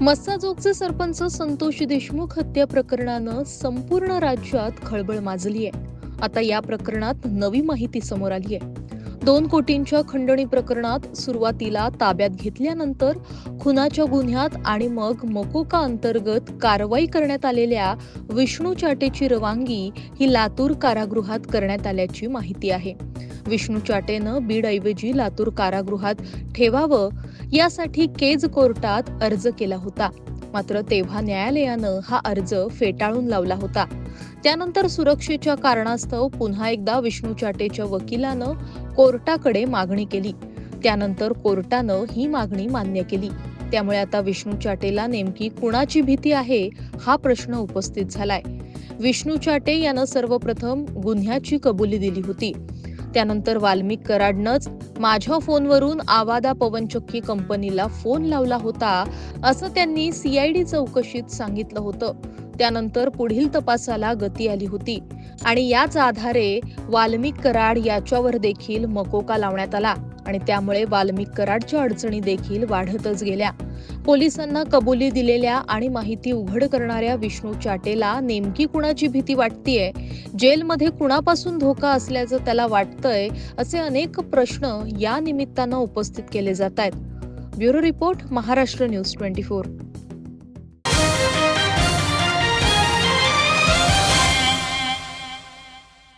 मस्साजोगचे सरपंच संतोष देशमुख हत्या प्रकरणानं संपूर्ण राज्यात खळबळ माजली आहे. आता या प्रकरणात नवी माहिती समोर आली आहे. दोन कोटींच्या खंडणी प्रकरणात सुरुवातीला ताब्यात घेतल्यानंतर खुनाच्या गुन्ह्यात आणि मग मकोका अंतर्गत कारवाई करण्यात आलेल्या विष्णू चाटेची रवानगी ही लातूर कारागृहात करण्यात आल्याची माहिती आहे. विष्णू चाटेनं बीडऐवजी लातूर कारागृहात ठेवावं. यासाठी केज कोर्टात अर्ज केला होता. मात्र तेव्हा न्यायालयानं हा अर्ज फेटाळून लावला होता. त्यानंतर सुरक्षेच्या कारणास्तव पुन्हा एकदा विष्णू चाटेच्या वकिलानं कोर्टाकडे मागणी केली. त्यानंतर कोर्टानं ही मागणी मान्य केली. त्यामुळे आता विष्णू चाटेला नेमकी कुणाची भीती आहे हा प्रश्न उपस्थित झालाय. विष्णू चाटे यानं सर्वप्रथम गुन्ह्याची कबुली दिली होती. त्यानंतर वाल्मिक कराडनंच माझ्या फोनवरून आवादा पवनचक्की कंपनीला फोन लावला होता असं त्यांनी सीआयडी चौकशीत सांगितलं होतं. त्यानंतर पुढील तपासाला गती आली होती आणि याच आधारे वाल्मिक कराड याच्यावर देखील मकोका लावण्यात आला. आणि त्यामुळे वाल्मिक कराडच्या अडचणी देखील वाढतच गेल्या. पोलिसांना कबुली दिलेल्या आणि माहिती उघड करणाऱ्या विष्णू चाटेला नेमकी कुणाची भीती वाटतीये? जेलमध्ये कुणापासून धोका असल्याचं त्याला वाटतंय असे अनेक प्रश्न या निमित्तानं उपस्थित केले जात आहेत. Bureau report Maharashtra news twenty four.